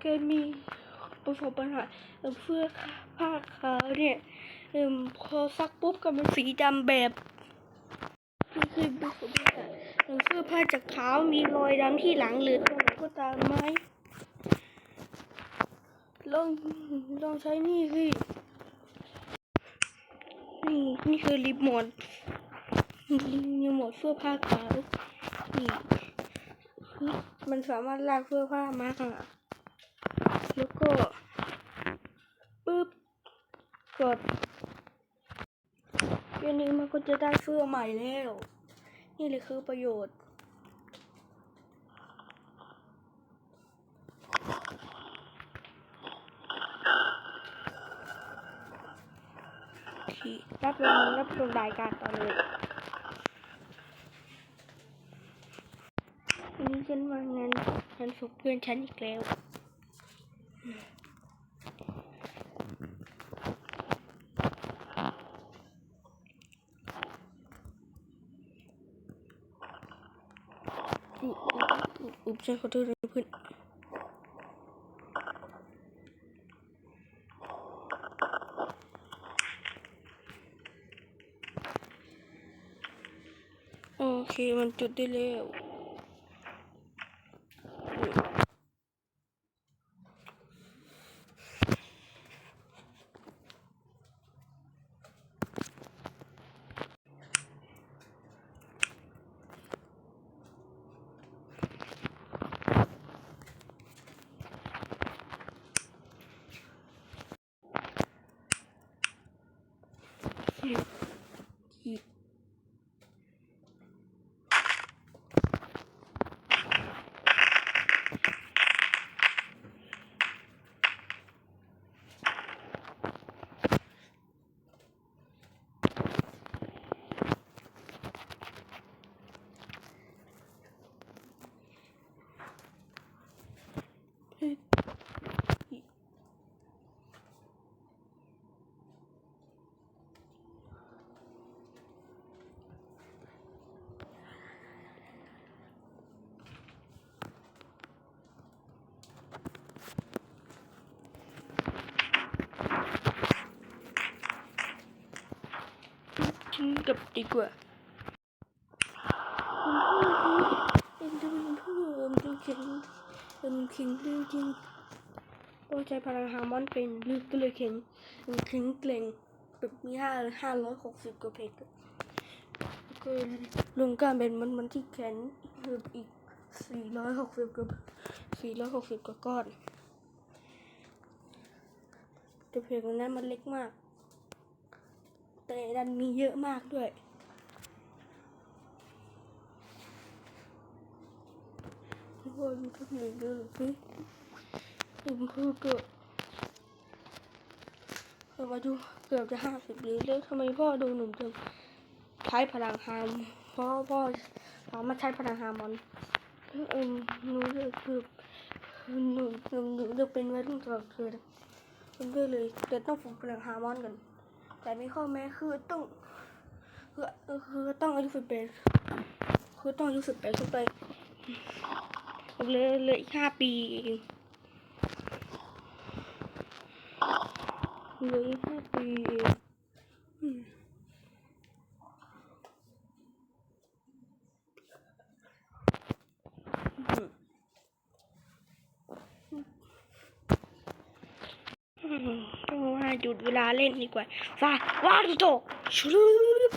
แกมีประสบปัญหาเอ่อเสื้อผ้าขาวเนี่ยอพอซักปุ๊บก็เป็นสีดำแบบนี่คือประสบปัญหาเอ่อเสื้อผ้าจากขาวมีรอยดำที่หลังหรือตรงไหนก็ตามไหมลองลองใช้นี่สินี่นี่คือรีโมทรีโมทเสื้อผ้าขาวนี่ มันสามารถลากเสื้อผ้ามาค่ะแล้วก็ปึ๊บกดแค่นี้มันก็จะได้เสื้อใหม่แล้ว นี่เลยคือประโยชน์ที่รับรองรับชมรายการต่อเลยวันนี้ ฉันมางานงานศพเพื่อนฉันอีกแล้วอุ๊บอุ๊บอุ๊บฉันขอโทษนะเพื่อนโอเค มันจุดได้แล้วฉัน กับดีกว่าเอ็นดูเพื่อนดูเข็งเอ็นเข็งเรื่องจริงต้องใช้พลังฮาร์มอนเป็นลึกก็เลยเข็งเอ็นแข็งเกร่งแบบมีห้าห้าร้อยหกสิบกว่าเพกอะแล้วก็ลงการเป็นมันมันที่แขนคืออีกสี่ร้อยหกสิบกว่าสี่ร้อยหกสิบกว่าก้อนแต่เพลงนั้นมันเล็กมาก แต่ดันมีเยอะมากด้วย ทุกคนทุกอย่างดูสิถึงคือเกือบเรามาดูเกือบจะห้าสิบลิตรแล้วทำไมพ่อดูหนุ่มจังใช้พลังฮามเพราะพ่อสามาใช้พลังฮามอนเออหนูเลือคือหนูหนูหนูเลือกเป็นวัยรุ่นตลอดเลยเป็นเพื่อเลยแต่ต้องฝึกพลังฮามอนกัน แต่มีข้อแม้คือต้องคือคือต้องอายุสิบแปดคือต้องอายุสิบแปดขึ้นไปเลยเลยอีกห้าปีเลยห้าปีเองอืมอืมต้องว่าหยุดเว ลาเล่นดีกว่าฟาว้าโตชุบ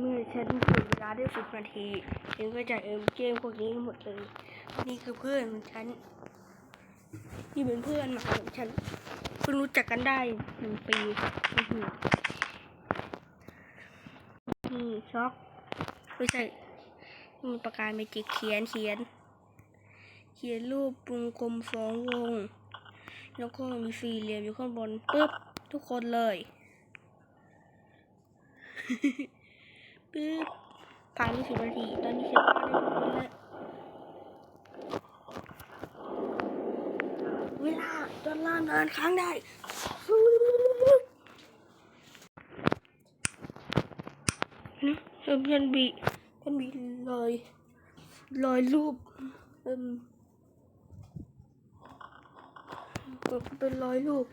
เมื่อฉันหยุดเวลาได้สิบนาทีฉันก็จะเอ็มเกมพวกนี้หมดเลย นี่คือเพื่อนของฉัน นี่เป็นเพื่อนใหม่ของฉันเพิ่งรู้จักกันได้หนึ่งปีอือช็อกไม่ใช่มีปากกาเมจิกเขียนเขียน เขียนรูปวงกลมสองวง แล้วก็มีสี่เหลี่ยมอยู่ข้างบนปึ๊บทุกคนเลยปึ๊บผ่านไปสิบนาทีตอนนี้ฉันวาได้ทุกคนแล้ว เวลา ด้า นล่างเดินค้างได้นะเอ็มยันบียันบีลอยลอยรูปเอ็มเป็นรอยรูป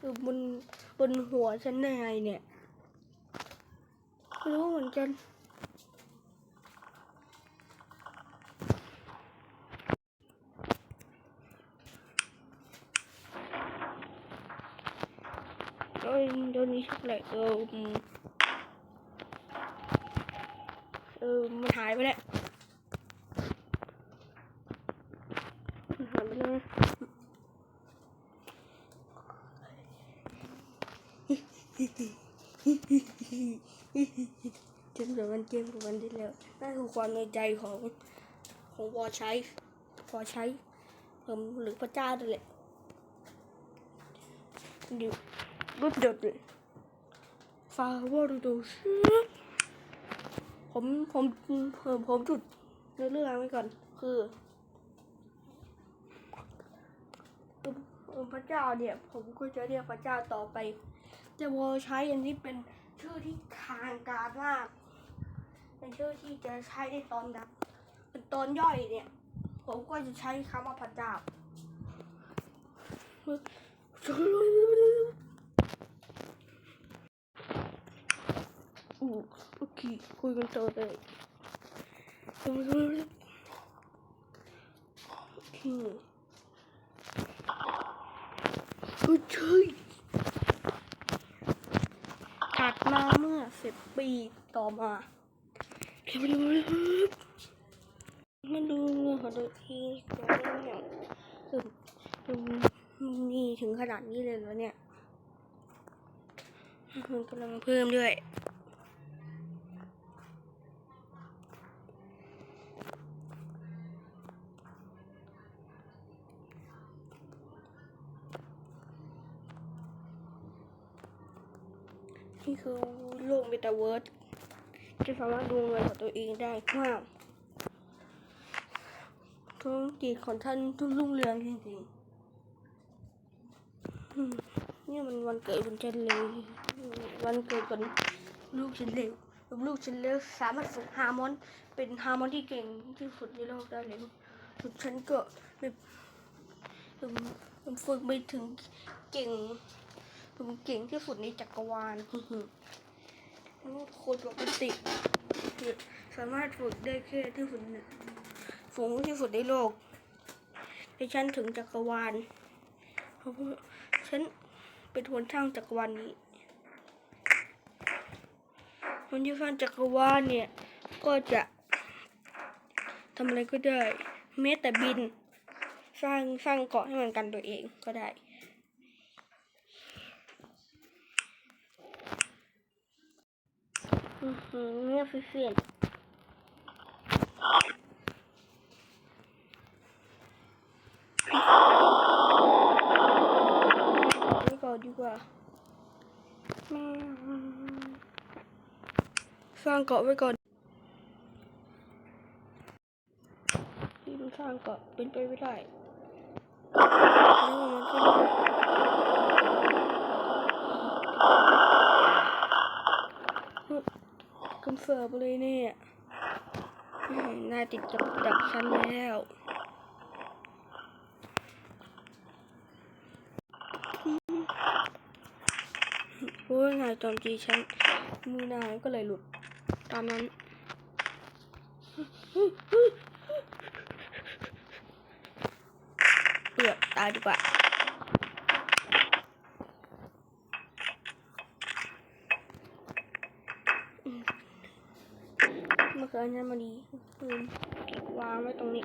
อยู่บนบนหัวฉันได้ไงเนี่ย รู้เหมือนกัน โอ้ยโดนนี้ช็อกโกแลตเอออืมเออมันหายไปแล้วมันหายไปแล้วเดี๋ยวมันเกมกับมันได้แล้วนั่นคือความในใจของของวอใช้วอใช้ผมหรือพระเจ้าด้วยแหละเดี๋ย วรถเดือดเลยฟาวอร์ดูผมผมผมผมจุดในเรื่องไว้ก่อน คือพระเจ้าเนี่ย ผมก็จะเรียกพระเจ้าต่อไปแต่วอใช้อันนี้เป็นชื่อที่ทางการมาก เป็นชื่อที่จะใช้ในตอนดับเป็นตอนย่อยเนี่ย ผมก็จะใช้คำว่าพระเจ้า อือ โอเคคุยกันต่อเลยโอเคโอ้ใช่ถัดมาเมื่อสิบปีต่อมาเร็วเร็วเร็วมาดูเงินของตัวเองก่อนเนี่ยคือมีถึงขนาดนี้เลยแล้วเนี่ยมันกำลังเพิ่มด้วย นี่คือโลกเมตาเวิร์สจะสามารถดูเงินของตัวเองได้มากธุรกิจของท่านทุนรุ่งเรืองจริงๆนี่มันวันเกิดของฉันเลย วันเกิดของลูกฉันเร็วลูกฉันเร็วสามารถฝึกฮาร์โมนเป็นฮาร์โมนที่เก่งที่สุดในโลกได้เลยส่วนฉันก็แบบฝึกไปถึงเก่ง ผมเก่งที่สุดในจักรวาลคนปกติสามารถฝึกได้แค่ที่สุดสูงที่สุดในโลกแต่ฉันถึงจักรวาลเพราะฉันเป็นคนสร้างจักรวาลนี้คนที่สร้างจักรวาลเนี่ย ก็จะทำอะไรก็ได้แม้แต่บิน สร้างสร้างเกาะให้มันกันตัวเองก็ได้ อือหือ เนี่ยฟิเฟียนไว้ก่อนดีกว่าสร้างเกาะไว้ก่อนที่มันสร้างเกาะเป็นไปไม่ได้แล้วมันก็ คอนเฟิร์เลยเนี่ยน่าติดจับดักฉันแล้วโอ้ยนายโจมตีฉัน มือนายก็เลยหลุด ตามนั้นเปือกตายดีกว่า เมื่อคืนนั้นมาดีลืมวางไว้ตรงนี้